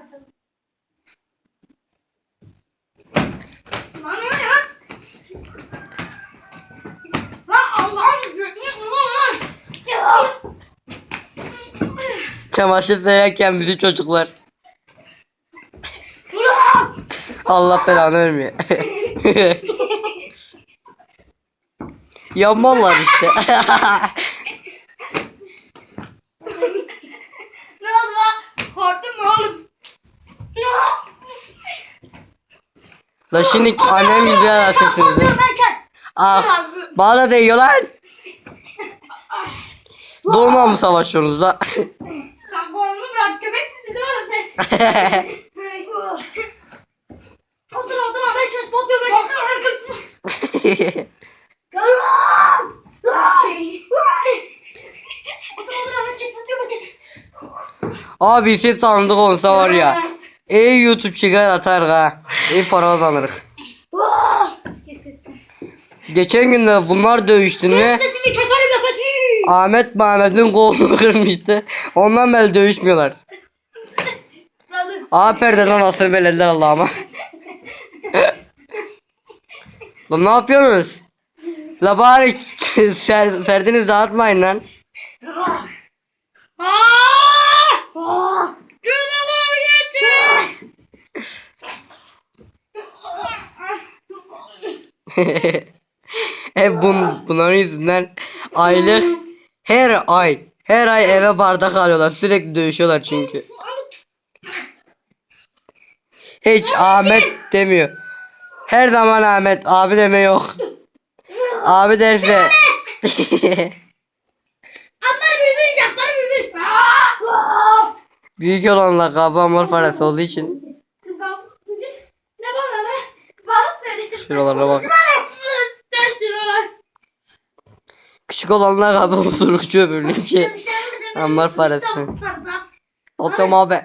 kaçalım. Lan ne ya? Lan Allah'ım götüne kurban lan. Çamaşır sererken bizi çocuklar. Allah belanı vermiyor. Yanmalar işte. Ne oldu lan? Korktun mu oğlum? Ya. La şimdi annem gibi ya sesinizi. Ah, bana değiyor lan. Doğuma mı savaşıyorsunuz la? Lan kolumu bırak köpek misin oğlum sen? Otur otur ben çöz pot gömlek. Gel lan. Otur otur ben çöz pot gömlek. Abi isim tanıdık olsa var ya. Ey YouTube çıkar atar ha. İyi para kazanırız. Geçen gün de bunlar dövüştü ne? Ahmet Mehmet'in kolunu kırmıştı. Ondan beri dövüşmüyorlar. Aa perdeden asır belediler Allah'ıma. lan ne yapıyorsunuz? La bari ser, serdiniz dağıtmayın lan. Hep bun, bunların yüzünden aylık her ay her ay eve bardak alıyorlar. Sürekli dövüşüyorlar çünkü. Hiç Ahmet demiyor. Her zaman Ahmet abi deme yok. Abi derse büyük olan lakabı amor parası olduğu için Ne bana ne? Balık verecek. Şuralara bak. Küçük olan lakabı usurukçu şey. Ambar parası. Otom abi.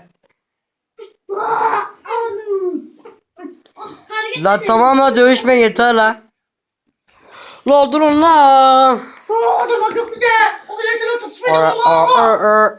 La tamam la dövüşme yeter la. La durun la. Oo, dur bak yok bize. O kadar sana tutuşmayı Ara- Allah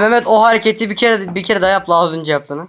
Mehmet o hareketi bir kere bir kere daha yap az önce yaptığını.